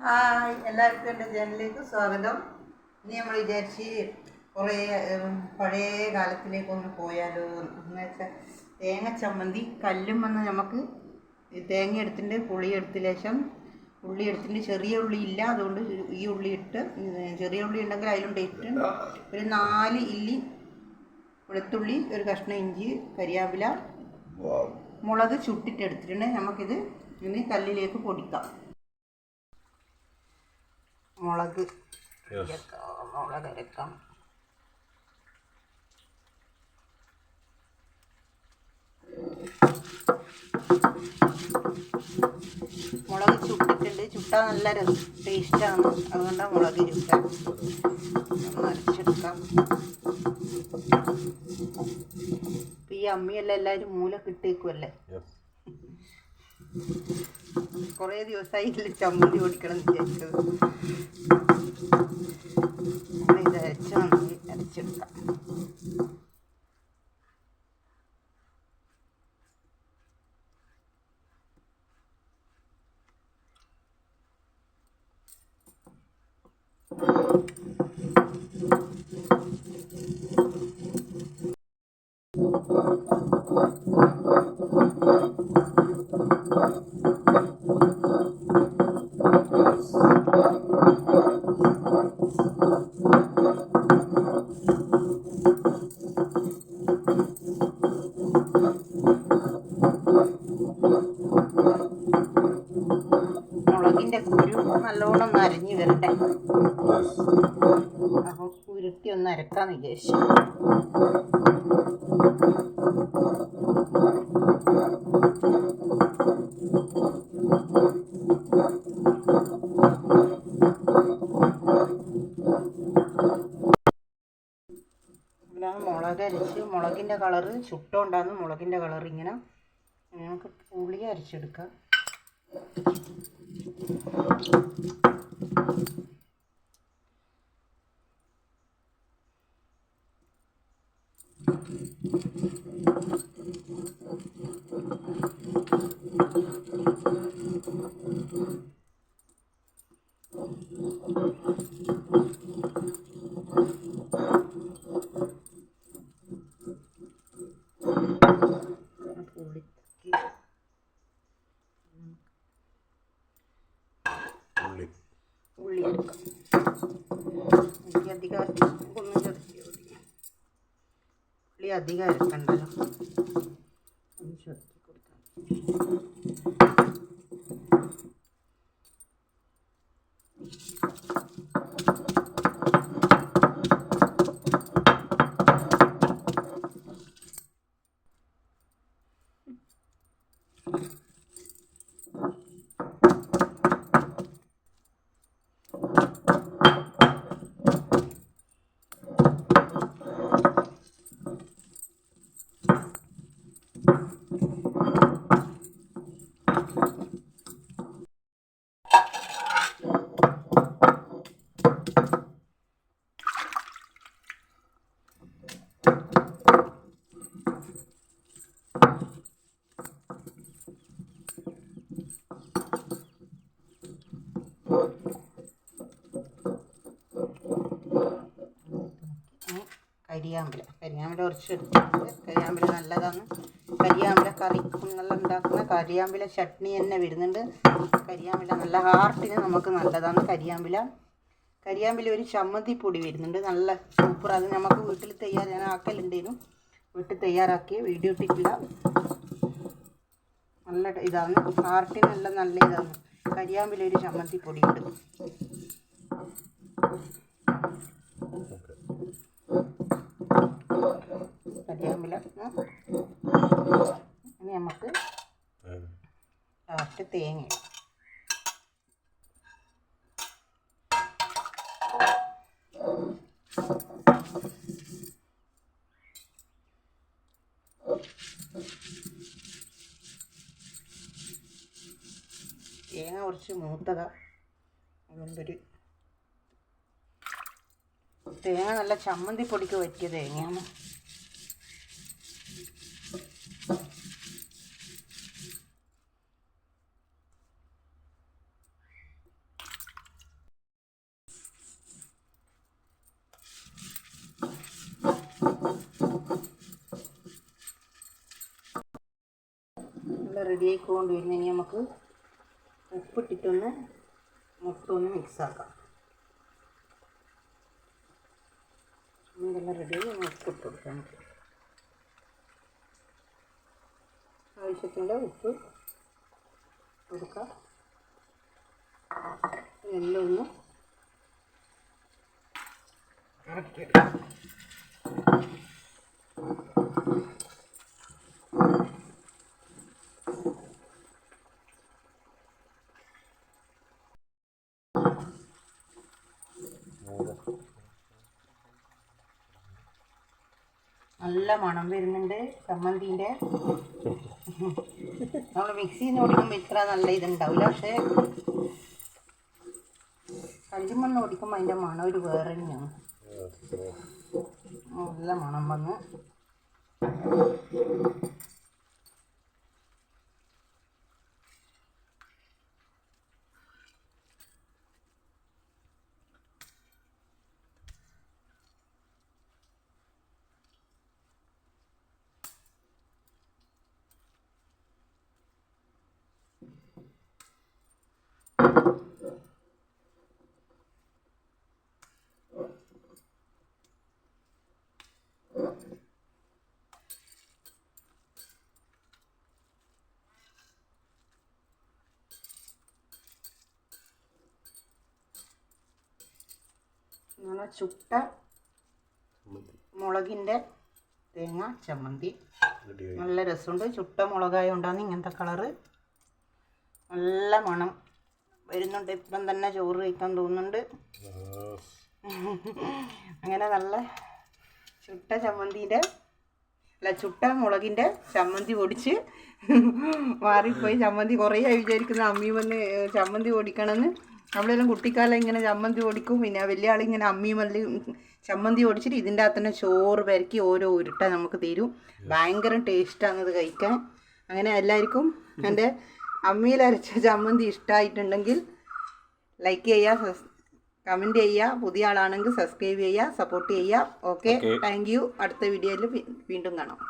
Hi എല്ലാവർക്കും എന്റെ ചാനലിലേക്ക് സ്വാഗതം. ഇനി നമ്മൾ വിചാരിച്ച് കുറേ പഴയ കാലത്തിലേക്കൊന്ന് പോയാലോ. എന്ന് വെച്ചാൽ തേങ്ങ ചമ്മന്തി കല്ലും വന്ന് നമുക്ക് തേങ്ങ എടുത്തിട്ട് പുളി എടുത്ത ശേഷം ഉള്ളി എടുത്തിട്ട് ചെറിയ ഉള്ളി ഇല്ല അതുകൊണ്ട് ഈ ഉള്ളി ഇട്ട് ചെറിയ ഉള്ളി ഉണ്ടെങ്കിൽ അതിലുണ്ട് ഇട്ട് ഒരു നാല് ഇല്ലി വെളുത്തുള്ളി ഒരു കഷ്ണം ഇഞ്ചി കരിയാപ്പില മുളക് ചുട്ടിട്ട് എടുത്തിട്ടുണ്ട്. നമുക്കിത് ഇനി കല്ലിലേക്ക് പൊടിക്കാം. മുളക്. മുളക് അരക്കാം. മുളക് ചുട്ടിട്ടുണ്ട്. ചുട്ടാൽ നല്ല രസം ടേസ്റ്റാണ്. അതുകൊണ്ടാണ് മുളക് ചുട്ടാൻ ഒന്ന് അരച്ചെടുക്കാം. ഈ അമ്മിയെല്ലാം എല്ലാവരും മൂല കിട്ടേക്കുമല്ലേ കുറേ ദിവസമായി ചമ്മന്തി ഓടിക്കണം വിചാരിച്ചത്. ഇത് നന്നായി അരച്ചെടുക്കാം. മുളകിന്റെ കുരു നല്ലോണം ഒന്ന് അരഞ്ഞ് വരട്ടെ അപ്പോൾ ഉരുട്ടി ഒന്ന് അരക്കാന്ന് വിചാരിച്ചു. മുളക് അരച്ച്. മുളകിന്റെ കളറ് ചുട്ടുകൊണ്ടാണ് മുളകിന്റെ കളർ ഇങ്ങനെ നമുക്ക് പുളി അരച്ചെടുക്കാം. പുളിക്ക് ഉള്ളി അധികം അരക്കണ്ടല്ലോ ഒന്ന് ചെറുക്കി കൊടുത്താൽ കരിയാമ്പില. കരിയാമ്പില കുറച്ച് എടുത്തിട്ടുണ്ട്. കരിയാമ്പില നല്ലതാണ്. കരിയാമ്പില കറിക്കുന്നെല്ലാം ഉണ്ടാക്കുന്ന കരിയാമ്പില ചട്നി തന്നെ വരുന്നുണ്ട് കരിയാമ്പില നല്ല ഹാർട്ടിന് നമുക്ക് നല്ലതാണ് കരിയാമ്പില. കരിയാമ്പില ഒരു ചമ്മന്തി പൊടി വരുന്നുണ്ട്. നല്ല സൂപ്പർ അത് നമുക്ക് വീട്ടിൽ തയ്യാർ ഞാൻ ആക്കലുണ്ടേനും. വീട്ടിൽ തയ്യാറാക്കിയ വീഡിയോ ഇട്ടിട്ടില്ല. നല്ല ഇതാണ്. ഹാർട്ടിനെല്ലാം നല്ല ഇതാണ്. കരിയാമ്പില ഒരു ചമ്മന്തി പൊടി ഉണ്ട് കരിയാമ്പില ഉം. ഇനി നമുക്ക് ലാസ്റ്റ് തേങ്ങ. തേങ്ങ കുറച്ച് മൂത്തതാ അതുകൊണ്ടൊരു തേങ്ങ നല്ല ചമ്മന്തി പൊടിക്ക് പറ്റിയ തേങ്ങയാണ് നല്ല റെഡി ആയിക്കൊണ്ട് വരുന്ന ഇനി നമുക്ക് ഉപ്പിട്ടിട്ടൊന്ന് മൊത്തം ഒന്ന് മിക്സ് ആക്കാം ഇതെല്ലാം റെഡി ഉപ്പിട്ട് കൊടുക്കാം നമുക്ക്. ആവശ്യത്തിന്റെ ഉപ്പ് കൊടുക്കാം. എല്ലാം ഒന്ന് ഇറക്കി നല്ല മണം വരുന്നുണ്ട് ചമ്മന്തിന്റെ. നമ്മൾ മിക്സിയിൽ നിന്ന് ഓടിക്കുമ്പോൾ ഇത്ര നല്ല ഇതുണ്ടാവില്ല പക്ഷേ കഞ്ചിമണ്ണ് ഓടിക്കുമ്പോൾ അതിന്റെ മണം ഒരു വേറെ തന്നെയാണ്. നല്ല മണം വന്ന്. നല്ല ചുട്ട മുളകിന്റെ തേങ്ങ ചമ്മന്തി. നല്ല രസമുണ്ട്. ചുട്ട മുളകായ മുളകായോണ്ടാണ് ഇങ്ങനത്തെ കളറ്. നല്ല മണം. വരുന്നുണ്ട്. ഇപ്പം തന്നെ ചോറ് കഴിക്കാൻ തോന്നുന്നുണ്ട്. അങ്ങനെ നല്ല ചുട്ട ചമ്മന്തിന്റെ അല്ല ചുട്ട മുളകിന്റെ ചമ്മന്തി പൊടിച്ച് മാറിപ്പോയി. ചമ്മന്തി കുറേ ആയി വിചാരിക്കുന്ന. അമ്മി വന്ന് ചമ്മന്തി പൊടിക്കണമെന്ന്. നമ്മളെല്ലാം കുട്ടിക്കാലം ഇങ്ങനെ ചമ്മന്തി ഓടിക്കും. പിന്നെ വലിയ ആളിങ്ങനെ അമ്മി മല്ലി ചമ്മന്തി ഓടിച്ചിട്ട് ഇതിന്റെ അകത്ത് തന്നെ ചോറ് പെരക്കി ഓരോ ഉരുട്ട നമുക്ക് തരും. ഭയങ്കര ടേസ്റ്റാണ് ഇത് കഴിക്കാൻ. അങ്ങനെ എല്ലാവർക്കും എന്റെ അമ്മിയിൽ അരച്ച ചമ്മന്തി ഇഷ്ടമായിട്ടുണ്ടെങ്കിൽ ലൈക്ക് ചെയ്യുക കമന്റ് ചെയ്യുക. പുതിയ ആളാണെങ്കിൽ സബ്സ്ക്രൈബ് ചെയ്യുക സപ്പോർട്ട് ചെയ്യുക. ഓക്കെ താങ്ക് യു അടുത്ത വീഡിയോയിൽ വീണ്ടും കാണാം.